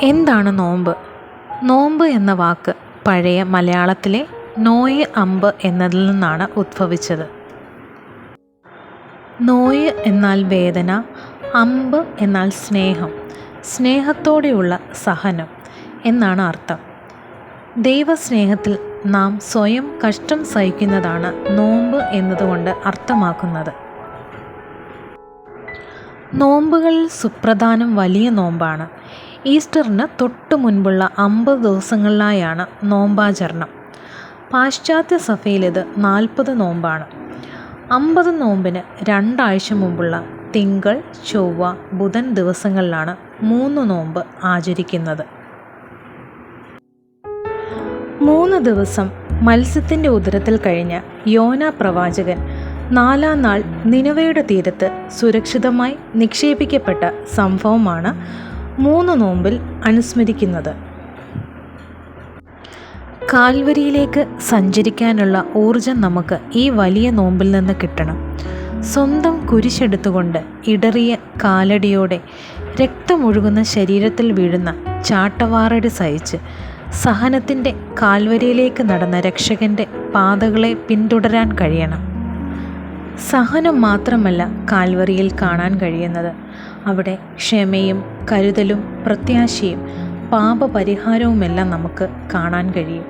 എന്താണ് നോമ്പ്? നോമ്പ് എന്ന വാക്ക് പഴയ മലയാളത്തിലെ നോയ് അമ്പ് എന്നതിൽ നിന്നാണ് ഉദ്ഭവിച്ചത് നോയ് എന്നാൽ വേദന അമ്പ് എന്നാൽ സ്നേഹം സ്നേഹത്തോടെയുള്ള സഹനം എന്നാണ് അർത്ഥം. ദൈവസ്നേഹത്തിൽ നാം സ്വയം കഷ്ടം സഹിക്കുന്നതാണ് നോമ്പ് എന്നതുകൊണ്ട് അർത്ഥമാക്കുന്നത്. നോമ്പുകളിൽ സുപ്രധാനം വലിയ നോമ്പാണ്. ഈസ്റ്ററിന് തൊട്ടു മുൻപുള്ള അമ്പത് ദിവസങ്ങളിലായാണ് നോമ്പാചരണം. പാശ്ചാത്യ സഭയിലിത് നാൽപ്പത് നോമ്പാണ്. അമ്പത് നോമ്പിന് രണ്ടാഴ്ച മുമ്പുള്ള തിങ്കൾ ചൊവ്വ ബുധൻ ദിവസങ്ങളിലാണ് മൂന്ന് നോമ്പ് ആചരിക്കുന്നത്. മൂന്ന് ദിവസം മത്സ്യത്തിന്റെ ഉദരത്തിൽ കഴിഞ്ഞ യോന പ്രവാചകൻ നാലാം നാൾ നിനവയുടെ തീരത്ത് സുരക്ഷിതമായി നിക്ഷേപിക്കപ്പെട്ട സംഭവമാണ് മൂന്ന് നോമ്പിൽ അനുസ്മരിക്കുന്നത്. കാൽവരിയിലേക്ക് സഞ്ചരിക്കാനുള്ള ഊർജം നമുക്ക് ഈ വലിയ നോമ്പിൽ നിന്ന് കിട്ടണം. സ്വന്തം കുരിശെടുത്തുകൊണ്ട് ഇടറിയ കാലടിയോടെ രക്തമൊഴുകുന്ന ശരീരത്തിൽ വീഴുന്ന ചാട്ടവാറടി സഹിച്ച് സഹനത്തിന്റെ കാൽവരിയിലേക്ക് നടന്ന രക്ഷകന്റെ പാതകളെ പിന്തുടരാൻ കഴിയണം. സഹനം മാത്രമല്ല കാൽവരിയിൽ കാണാൻ കഴിയുന്നത്. അവിടെ ക്ഷമയും കരുതലും പ്രത്യാശയും പാപപരിഹാരവുമെല്ലാം നമുക്ക് കാണാൻ കഴിയും.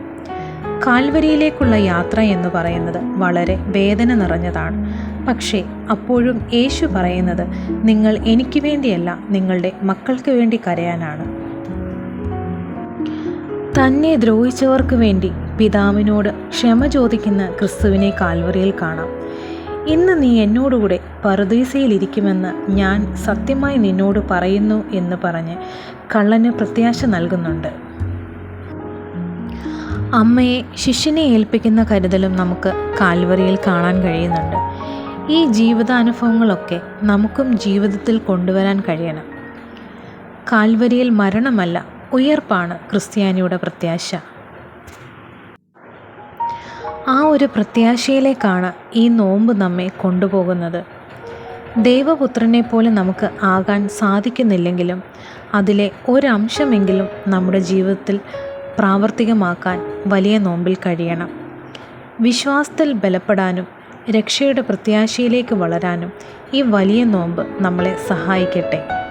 കാൽവരിയിലേക്കുള്ള യാത്ര എന്ന് പറയുന്നത് വളരെ വേദന നിറഞ്ഞതാണ്. പക്ഷേ അപ്പോഴും യേശു പറയുന്നത് നിങ്ങൾ എനിക്ക് വേണ്ടിയല്ല നിങ്ങളുടെ മക്കൾക്ക് വേണ്ടി കരയാനാണ്. തന്നെ ദ്രോഹിച്ചവർക്ക് വേണ്ടി പിതാവിനോട് ക്ഷമ ചോദിക്കുന്ന ക്രിസ്തുവിനെ കാൽവറിയിൽ കാണാം. ഇന്ന് നീ എന്നോടുകൂടെ പറുദീസയിലിരിക്കുമെന്ന് ഞാൻ സത്യമായി നിന്നോട് പറയുന്നു എന്ന് പറഞ്ഞ് കള്ളന് പ്രത്യാശ നൽകുന്നുണ്ട്. അമ്മയെ ശിഷ്യനെ ഏൽപ്പിക്കുന്ന കരുതലും നമുക്ക് കാൽവറിയിൽ കാണാൻ കഴിയുന്നുണ്ട്. ഈ ജീവിതാനുഭവങ്ങളൊക്കെ നമുക്കും ജീവിതത്തിൽ കൊണ്ടുവരാൻ കഴിയണം. കാൽവരിയിൽ മരണമല്ല ഉയർപ്പാണ് ക്രിസ്ത്യാനിയുടെ പ്രത്യാശ. ആ ഒരു പ്രത്യാശയിലേക്കാണ് ഈ നോമ്പ് നമ്മെ കൊണ്ടുപോകുന്നത്. ദൈവപുത്രനെ പോലെ നമുക്ക് ആകാൻ സാധിക്കുന്നില്ലെങ്കിലും അതിലെ ഒരംശമെങ്കിലും നമ്മുടെ ജീവിതത്തിൽ പ്രാവർത്തികമാക്കാൻ വലിയ നോമ്പിൽ കഴിയണം. വിശ്വാസത്തിൽ ബലപ്പെടാനും രക്ഷയുടെ പ്രത്യാശയിലേക്ക് വളരാനും ഈ വലിയ നോമ്പ് നമ്മളെ സഹായിക്കട്ടെ.